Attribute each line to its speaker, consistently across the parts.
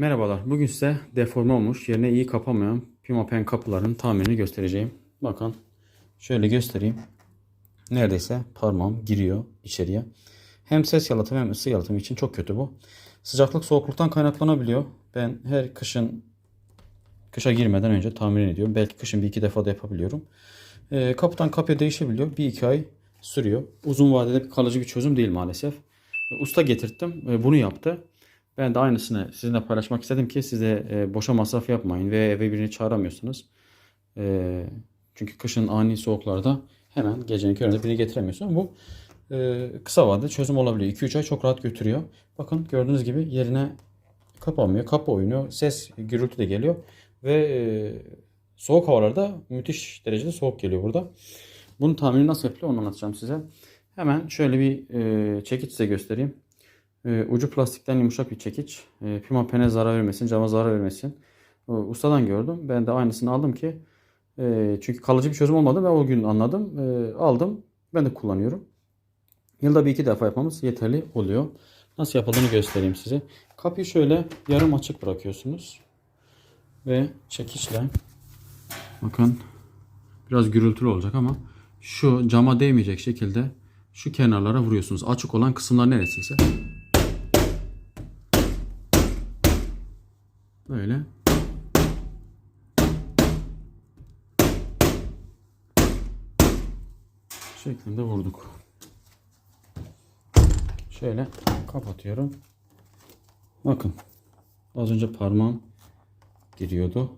Speaker 1: Merhabalar. Bugün size deforme olmuş, yerine iyi kapamayan Pimapen kapıların tamirini göstereceğim. Bakın şöyle göstereyim. Neredeyse parmağım giriyor içeriye. Hem ses yalıtımı hem ısı yalıtımı için çok kötü bu. Sıcaklık soğukluktan kaynaklanabiliyor. Ben her kışın kışa girmeden önce tamir ediyorum. Belki kışın bir iki defa da yapabiliyorum. Ee, kapıdan kapıya değişebiliyor. Bir iki ay sürüyor. Uzun vadede bir kalıcı bir çözüm değil maalesef. Usta getirttim. e, Bunu yaptı. Ben de aynısını sizinle paylaşmak istedim ki size e, boşa masraf yapmayın ve eve birini çağıramıyorsunuz. E, çünkü kışın ani soğuklarda hemen gecenin köründe birini getiremiyorsun. Bu e, kısa vadede çözüm olabiliyor. 2-3 ay çok rahat götürüyor. Bakın gördüğünüz gibi yerine kapanmıyor. Kapı oynuyor. Ses gürültü de geliyor. Ve e, soğuk havalarda müthiş derecede soğuk geliyor burada. Bunun tamirini nasıl yapılıyor onu anlatacağım size. Hemen şöyle bir e, çekiç size göstereyim. E, ucu plastikten yumuşak bir çekiç. E, pima pene zarar vermesin, cama zarar vermesin. Ustadan gördüm. Ben de aynısını aldım ki e, çünkü kalıcı bir çözüm olmadı ve o gün anladım. E, aldım. Ben de kullanıyorum. Yılda bir iki defa yapmamız yeterli oluyor. Nasıl yapıldığını göstereyim size. Kapıyı şöyle yarım açık bırakıyorsunuz. Ve çekiçle bakın biraz gürültülü olacak ama şu cama değmeyecek şekilde şu kenarlara vuruyorsunuz. Açık olan kısımlar neresiyse Böyle. Şeklinde vurduk. Şöyle kapatıyorum. Bakın. Az önce parmağım giriyordu.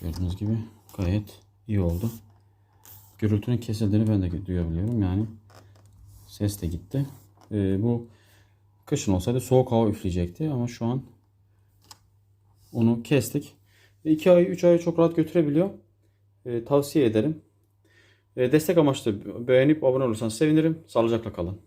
Speaker 1: Gördüğünüz gibi gayet iyi oldu. Gürültünün kesildiğini ben de duyabiliyorum. Yani ses de gitti. Ee, bu kışın olsaydı soğuk hava üfleyecekti ama şu an onu kestik. 2 ay 3 ay çok rahat götürebiliyor. Ee, tavsiye ederim. Ee, destek amaçlı beğenip abone olursanız sevinirim. Sağlıcakla kalın.